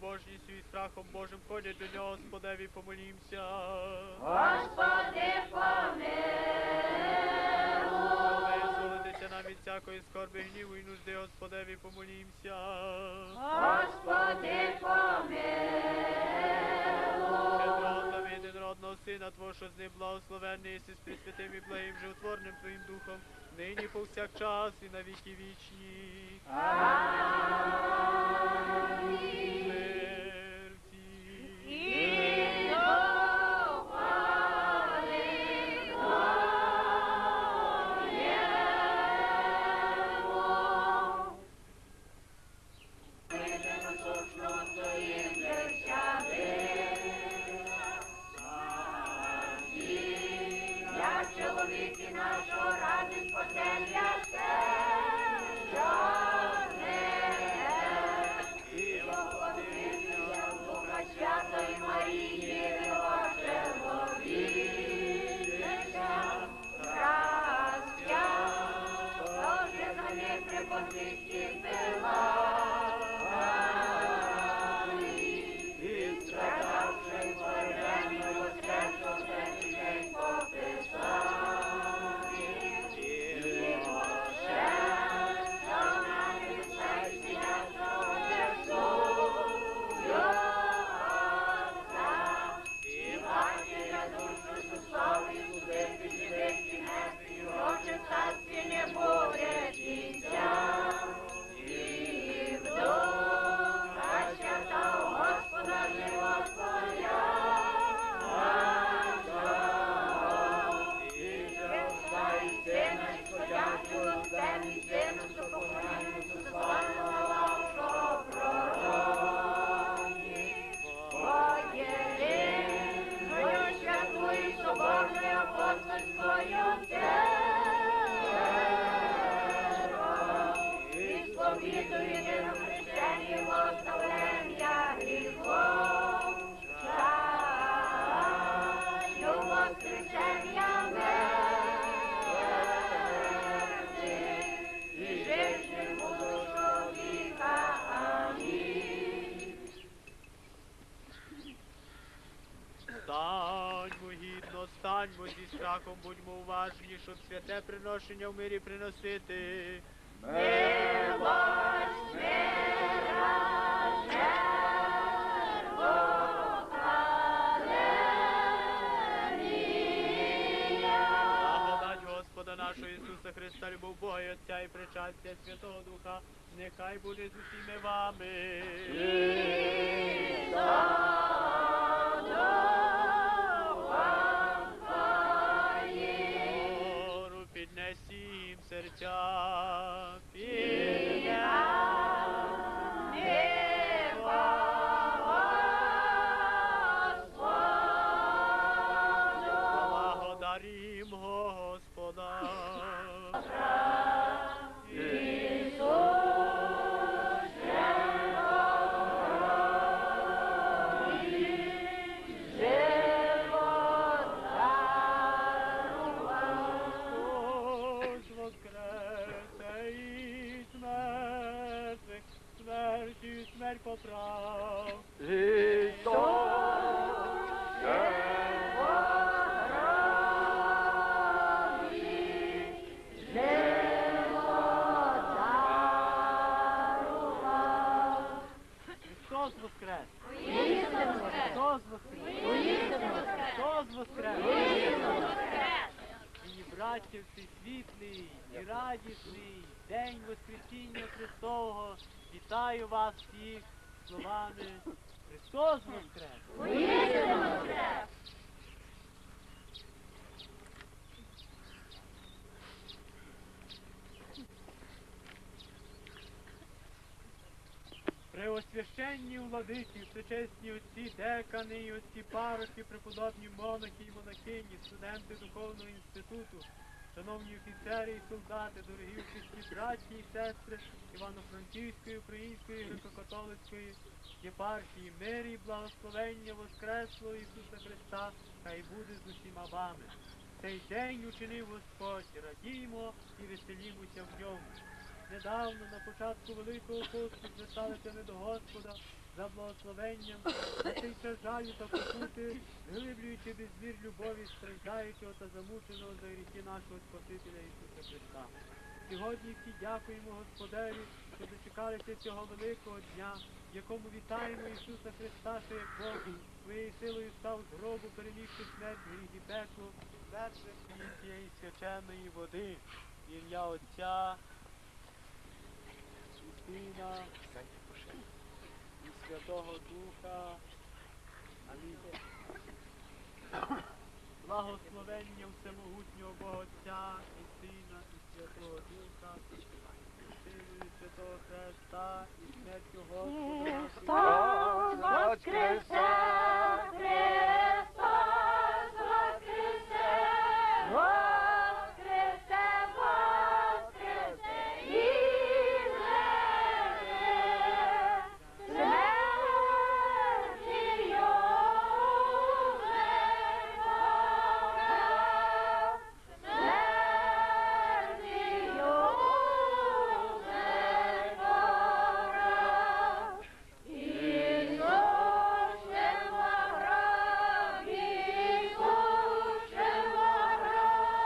побожністю і страхом Божим ходять до нього, Господеві, помолімся. Господи, помилуй. Визволитися нам від всякої скорби, гніву і нужди, Господеві, помолімся. Господи, помилуй. Єдинородного Сина Твого, що з ним благословенний єси з присвятим і благим животворним Твоїм Духом, нині повсякчас і на віки вічні. Смерті. Страхом, будьмо уважні, щоб святе приношення в мирі приносити. Милость мира, Благодать Господа нашого Ісуса Христа, любов Бога і Отця і причастя Святого Духа, нехай буде з усіми вами. Смертю смерть поправ. Христос воскрес! Христос воскрес! Христос воскрес! Браття світлий і радісний день Воскресіння Христового вітаю вас всіх словами Христос воскрес! Преосвященні владиці, всечесні отці, декани і отці парохи, преподобні монахи і монахині, студенти Духовного інституту, шановні офіцери і солдати, дорогі всі браті і сестри Івано-Франківської, Української, греко-католицької єпархії, мирі і благословення Воскреслого Ісуса Христа, хай буде з усіма вами. Цей день учинив Господь, радіймо і веселімося в ньому. Недавно на початку Великого посту зверталися ми до Господа за благословенням, цей час жалю та покути, глиблюючи безмір любові страждаючого та замученого за гріхи нашого Спасителя Ісуса Христа. Сьогодні всі дякуємо Господеві, що дочекалися цього великого дня, в якому вітаємо Ісуса Христа, що як Бог своєю силою став з гробу, перемігши смерть, гріх і пекло, першим цієї свяченої води, ім'я Отця і Сина і Святого Духа. Амінь. Благословення всемогутнього Бога і Сина і Святого Духа, і Святого Христа, і смертю Господа. нашого воскресе!